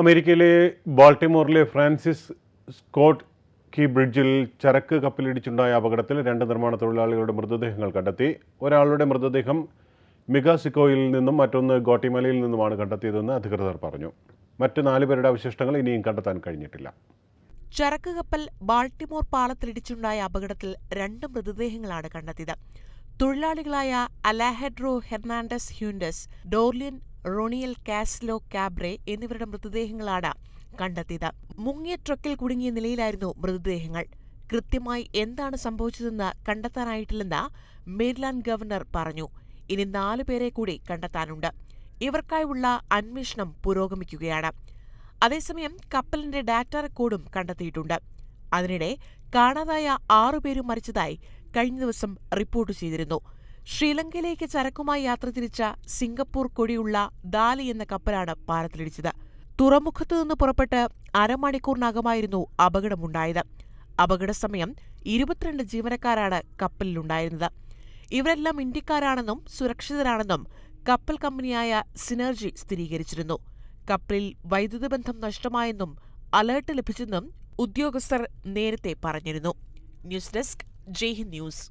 അമേരിക്കയിലെ ബാൾട്ടിമോറിലെ Francis Scott Key ബ്രിഡ്ജിൽ ചരക്ക് കപ്പലിടിച്ചുണ്ടായ അപകടത്തിൽ രണ്ട് നിർമ്മാണ തൊഴിലാളികളുടെ മൃതദേഹങ്ങൾ കണ്ടെത്തി. ഒരാളുടെ മൃതദേഹം മിഗാസിക്കോയിൽ നിന്നും മറ്റൊന്ന് ഗോട്ടിമലയിൽ നിന്നുമാണ് കണ്ടെത്തിയതെന്ന് അധികൃതർ പറഞ്ഞു. മറ്റ് നാല് പേരുടെ അവശിഷ്ടങ്ങൾ ഇനിയും കണ്ടെത്താൻ കഴിഞ്ഞിട്ടില്ല. ചരക്ക് കപ്പൽ ബാൾട്ടിമോർ പാളത്തിലിടിച്ചുണ്ടായ അപകടത്തിൽ രണ്ട് മൃതദേഹങ്ങളാണ് കണ്ടെത്തിയത്. തൊഴിലാളികളായ അലാഹെഡ്രോ ഹെർണാണ്ടസ് ഹ്യൂൻഡസ് ഡോർലിയൻ റോണിയൽ കാസ്ലോ കാബ്രെ എന്നിവരുടെ മൃതദേഹങ്ങളാണ് കണ്ടെത്തിയത്. മുങ്ങിയ ട്രക്കിൽ കുടുങ്ങിയ നിലയിലായിരുന്നു മൃതദേഹങ്ങൾ. കൃത്യമായി എന്താണ് സംഭവിച്ചതെന്ന് കണ്ടെത്താനായിട്ടില്ലെന്ന് മേരിലാൻഡ് ഗവർണർ പറഞ്ഞു. ഇനി നാലു പേരെ കൂടി കണ്ടെത്താനുണ്ട്. ഇവർക്കായുള്ള അന്വേഷണം പുരോഗമിക്കുകയാണ്. അതേസമയം കപ്പലിന്റെ ഡാറ്റ റെക്കോർഡും കണ്ടെത്തിയിട്ടുണ്ട്. അതിനിടെ കാണാതായ ആറുപേരും മരിച്ചതായി കഴിഞ്ഞ ദിവസം റിപ്പോർട്ട് ചെയ്തിരുന്നു. ശ്രീലങ്കയിലേക്ക് ചരക്കുമായി യാത്ര തിരിച്ച സിംഗപ്പൂർ കൊടിയുള്ള ദാലി എന്ന കപ്പലാണ് പാലത്തിലിടിച്ചത്. തുറമുഖത്തു നിന്ന് പുറപ്പെട്ട് അരമണിക്കൂറിനകമായിരുന്നു അപകടമുണ്ടായത്. അപകട സമയം ഇരുപത്തിരണ്ട് ജീവനക്കാരാണ് കപ്പലിലുണ്ടായിരുന്നത്. ഇവരെല്ലാം ഇന്ത്യക്കാരാണെന്നും സുരക്ഷിതരാണെന്നും കപ്പൽ കമ്പനിയായ സിനർജി സ്ഥിരീകരിച്ചിരുന്നു. കപ്പലിൽ വൈദ്യുതി ബന്ധം നഷ്ടമായെന്നും അലേർട്ട് ലഭിച്ചെന്നും ഉദ്യോഗസ്ഥർ നേരത്തെ പറഞ്ഞിരുന്നു. News desk Jaihind news.